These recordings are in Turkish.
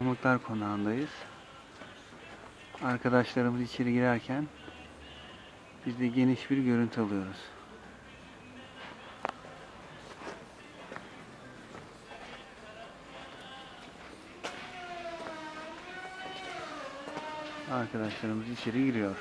Pamuklar konağındayız. Arkadaşlarımız içeri girerken biz de geniş bir görüntü alıyoruz. Arkadaşlarımız içeri giriyor.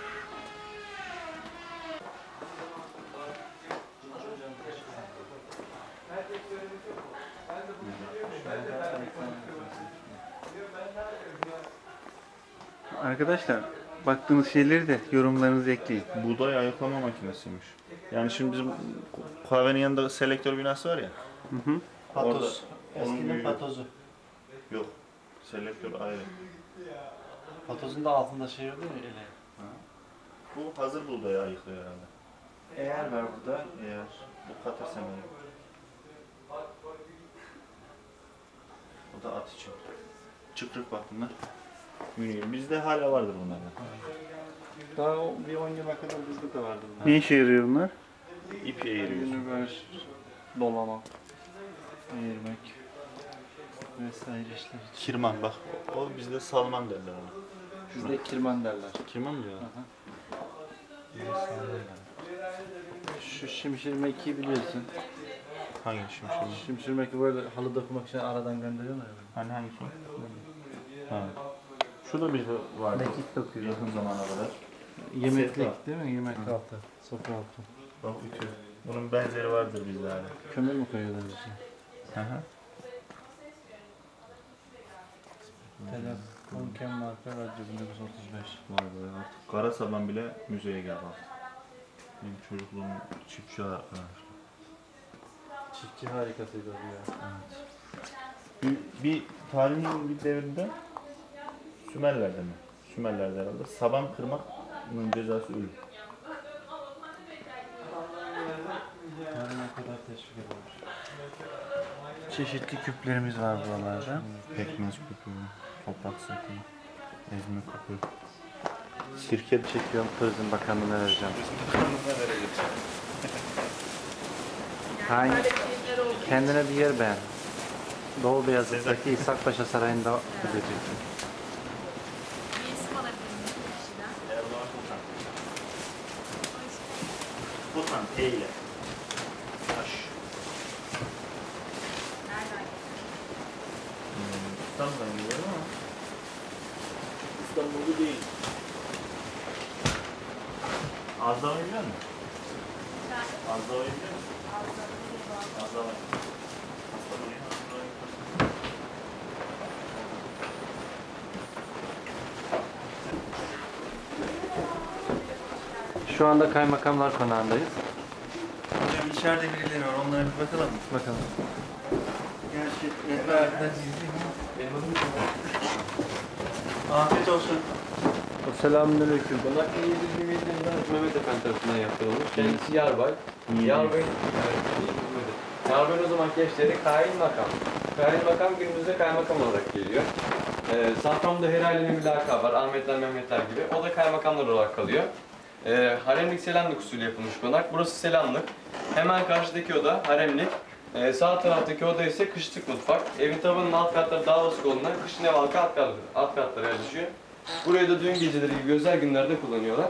Arkadaşlar baktığınız şeyleri de yorumlarınızı ekleyin. Buğday ayıklama makinesiymiş. Yani şimdi bizim kahvenin yanında selektör binası var ya. Hı hı. Patoz. Orada- Eskinin patozu. Yok. Selektör ayrı. Patozun da altında şey oluyor ya ele. Bu hazır buğdayı ayıklıyor herhalde. Eğer var burada. Eğer bu katır semeri. Bu da at için. Çıkrık bak bunlar. Münir. Bizde hala vardır bunlardan. Daha o- bir 10 yıla kadar bizde de vardı bunlar. Ne işe yarıyor bunlar? İp eğiriyorsun. Univers, dolama, ayırmak vesaire işler için. Kirman bak. O bizde salman derler ona. Bizde kirman derler. Kirman mı diyor? Şu şimşirmekiyi biliyorsun. Hangi şimdi? Şimşirmeki böyle halı dokumak için aradan gönderiyorlar ya. Hani hangisi? Ha. Şu da bizde vardı. Mekik dokuyor. Yakın zamana kadar. Yemeklik değil mi? Yemek altı. Sofra altı. Bak ütü. Bunun benzeri vardır bizde hala. Kömür mü koyuyorlar için? Hı hı. Telefon Ken marka radyo 1935. Vay be artık kara saban bile müzeye geldi artık. Benim çocukluğum çiftçi var. Çiftçi harikasıydı o ya. Bir, bir tarihin bir devrinde Sümerler'de mi? Sümerler'de herhalde. Saban kırmakın cezası ölüm. Çeşitli küplerimiz var buralarda. Pekmez küpü, toprak sirke, ezme küpü. Sirke Çekiyorum Turizm Bakanlığı'na vereceğim. Hangi? Kendine bir yer beğen. Doğu Beyazıt'taki İshak Paşa Sarayı'nda gideceksin. İle. Taş. Nereden? Hmm, İstanbul'dan geliyorum ama İstanbul'da değil. Azdava'yı biliyor musun? Azdava'yı biliyor musun? Azdava. Hastaneyi, hastaneyi. Şu anda Kaymakamlar Konağı'ndayız. İçeride birileri var. Onlara bir bakalım. Bakalım. Gerçi rehberden Afiyet olsun. Selamünaleyküm. Konak 1727 yılında Mehmet Efendi tarafından yaptırılmış. Kendisi yarbay. Yarbayın, evet, Yarbayın o zaman gençleri kain makam. Kain makam günümüzde kaymakam olarak geliyor. Ee, Safranbolu'da her ailenin bir lakabı var. Ahmetler, Mehmetler gibi. O da kaymakamlar olarak kalıyor. Ee, haremlik selamlık usulü yapılmış konak. Burası selamlık. Hemen karşıdaki oda haremlik. Ee, sağ taraftaki oda ise kışlık mutfak. Evin tabanının alt katları daha baskı olduğundan kışın ev halkı alt katları, alt katları yerleşiyor. Burayı da düğün geceleri gibi özel günlerde kullanıyorlar.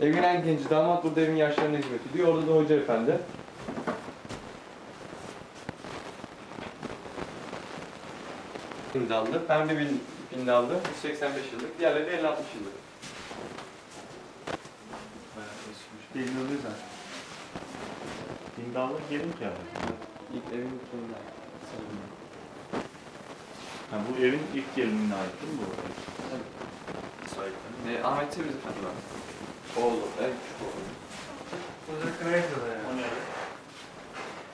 Evin en genci damat burada evin yaşlarına hizmet ediyor. Orada da hoca efendi. Bindallı, pembe bin, bindallı, 185 yıllık, diğerleri de 50-60 yıllık. Belli oluyor zaten. Dindallık gelin kıyafeti. İlk evin sonunda. Ha, bu evin ilk gelinine ait değil mi bu? Evet. Sahipleri. E, Ahmet Seviz efendi var. Oğlu, en küçük oğlu. Kraliçe'de O yani. ne?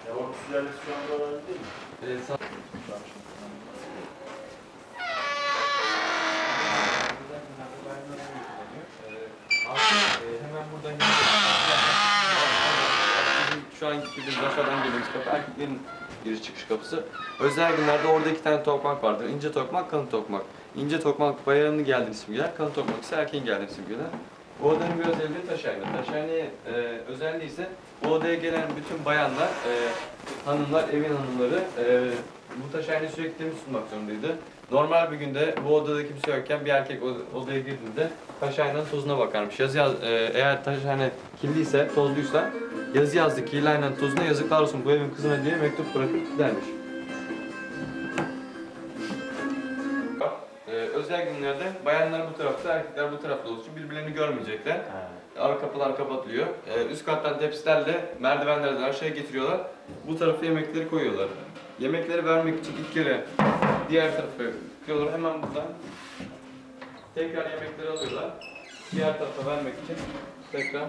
Ya o sülalesi şu anda var değil mi? E, sağ... Ee, hemen buradan Bizim gittiğimiz aşağıdan girdiğimiz kapı erkeklerin giriş çıkış kapısı. Özel günlerde orada iki tane tokmak vardır. İnce tokmak, kalın tokmak. İnce tokmak bayanın geldiğini simgeler, kalın tokmak ise erkeğin geldiğini simgeler. Bu odanın bir özelliği taşhane. Taşhaneye e, özelliği ise bu odaya gelen bütün bayanlar, e, hanımlar, evin hanımları e, bu taşhaneyi sürekli temiz tutmak zorundaydı. Normal bir günde bu odada kimse yokken bir erkek odaya girdiğinde taşhanenin tozuna bakarmış. Yazı yaz, e, eğer taşhane kirliyse, tozluysa yazı yazdı kirli aynen tozuna yazıklar olsun bu evin kızına diye mektup bırakıp gidermiş. Ee, özel günlerde bayanlar bu tarafta, erkekler bu tarafta olduğu için birbirlerini görmeyecekler. Ara kapılar kapatılıyor. Ee, üst kattan tepsilerle merdivenlerden aşağı getiriyorlar. Bu tarafa yemekleri koyuyorlar. Yemekleri vermek için ilk kere diğer tarafa koyuyorlar. Hemen buradan tekrar yemekleri alıyorlar. Diğer tarafa vermek için tekrar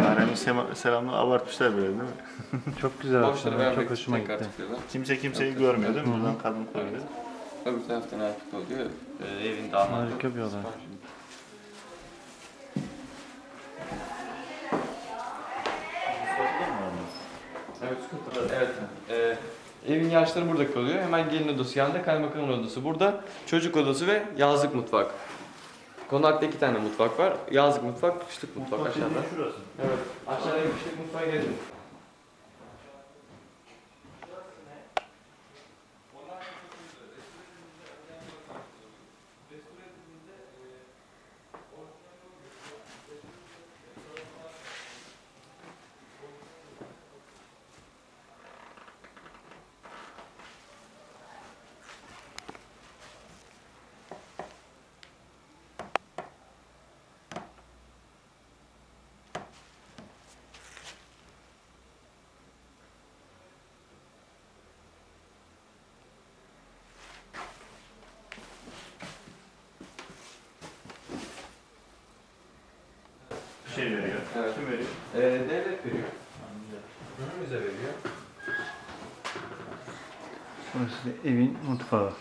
Haremi sema- selamını abartmışlar böyle değil mi? Çok güzel aslında. vermek Çok için hoşuma tekrar gitti. tıklıyorlar. Kimse kimseyi Yok, görmüyor değil mi? Buradan kadın koyuyor. Öbür taraftan erkek oluyor. Ee, evin damadı. Harika bir olay. Evet, evet. Ee, evin yaşları burada kalıyor. Hemen gelin odası yanında, kaymakamın odası burada. Çocuk odası ve yazlık mutfak. Konakta iki tane mutfak var. Yazlık mutfak, kışlık mutfak aşağıda. şurası. Evet, aşağıda kışlık mutfağa gelin. Şey veriyor. Evet. Kim veriyor? Ee, devlet veriyor. Hı, Bize veriyor. Burası da evin mutfağı.